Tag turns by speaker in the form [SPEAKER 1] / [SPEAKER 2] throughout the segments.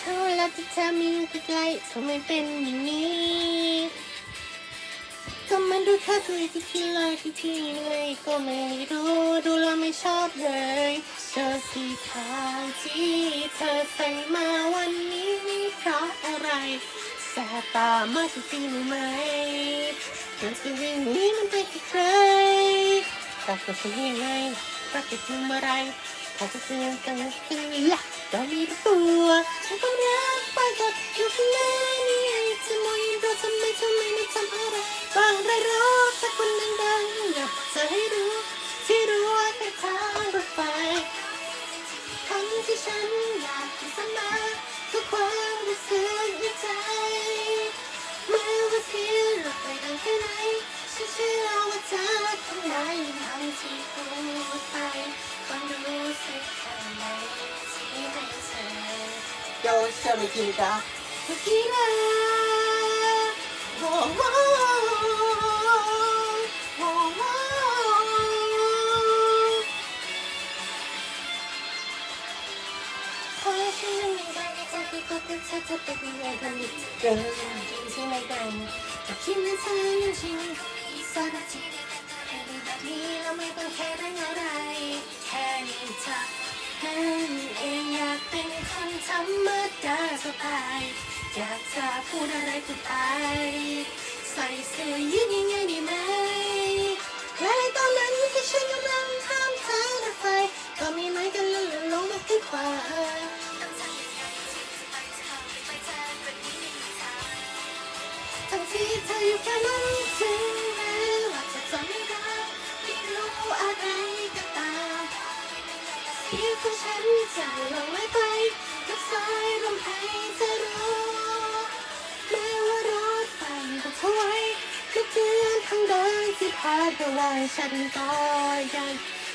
[SPEAKER 1] เขาแล้วที่เธอมีอยู่ใกล้ๆทำไมเป็นอย่างนี้ก็มันดูแค่ตัวที่ที่เลยที่ที่ยังไงก็ไม่รู้ดูแล้วไม่ชอบเลยเสื้อสีขาวที่เธอใส่มาวันนี้นี่เพราะอะไรแสบตามากจริงๆรู้ไหมเธอจะวิ่งนี้มันไปที่ใครแต่ก็ฉันยังไงรักจะทำอะไรถ้าจะเสียงกันกันละก็มีตั ให้รู้ ที่รู้ว่าแค่ทางรถไฟคำที่ฉันอยากจะสมาคือความรู้สึกในใจไม่ว่าเสียงรถไฟดังแค่ไหนฉันเชื่อว่าเธอข้างในทำที่พูดไปความรู้สึกข้างในที่ให้เธอโยนเธอไม่กินกับทุกทีนะโอ้โห ต้องเธอจะเป็นยังไงกันอีกเกินจริงใช่ไหมกันแต่คิดว่าเธอยังชินสักทีแค่แบบนี้แล้วไม่ต้องแค่ได้อะไรแค่นี้เธอนั่นเองอยากเป็นคนธรรมดาสบายอยากจะพูดอะไรก็ไปใส่เสื้อยืดยังไงดีไหมและตอนนั้นที่ฉันกำลังข้ามทางรถไฟก็มีไม้กันแล้วลงมาที่ขวา ทั้งที่เธออยู่แค่นั้นถึงแม้ว่าจะจำไม่ได้ไม่รู้อะไรก็ตามเสียงของฉันจะลงไม่ไปกับสายลมหายใจรู้แม้ว่ารถไฟจะถวายทุกเดือนทางเดินที่ผ่านไปวันฉันก็ยัง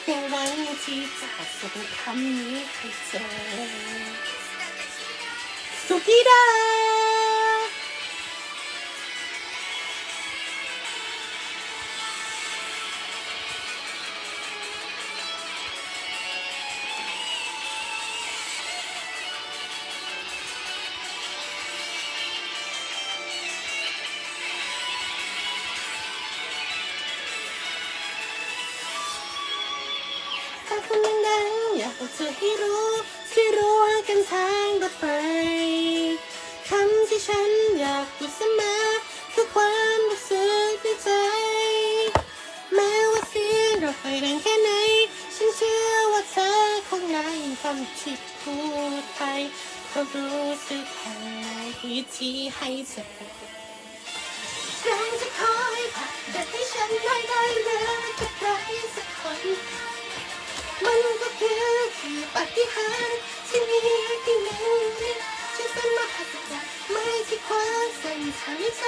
[SPEAKER 1] ยังหวังที่จะส่งคำนี้ให้เธอสุขีดาคุณดังๆอยากบอกเธอให้รู้ ที่รู้ว่ากันทางรถไฟคำที่ฉันอยากพูดเสมอคือความรู้สึกในใจ แม้ว่าเสียงรถไฟดังแค่ไหน ฉันเชื่อว่าเธอคงได้ยินคำที่พูดไปก็รู้สึกแค่ไหนที่ให้เธอแรงจะคอยผลักดันให้ฉันไม่ได้เรื่องกับใครสักคน ที่ปฏิหารย์ที่มีที่หนึ่งที่ฉันมารถจะจับไม่ที่คว้าเส้นทางในใจ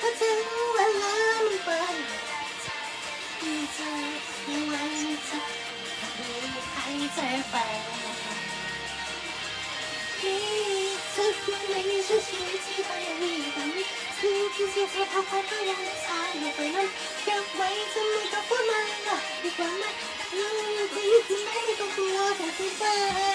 [SPEAKER 1] พอถึงเวลามันเปิดมีใจมีวันจะมีใครใจแฝงนี่เธอคือในชีวิตที่เธอยังมีอยู่ตอนนี้ ที่เสียใจเขาเขาก็ยังสายอยู่ไปนั้นเก็บไว้จะไม่ต้องพูดมาดีกว่าไหมยังที่ที่ไม่ต้องกลัวของที่แฝง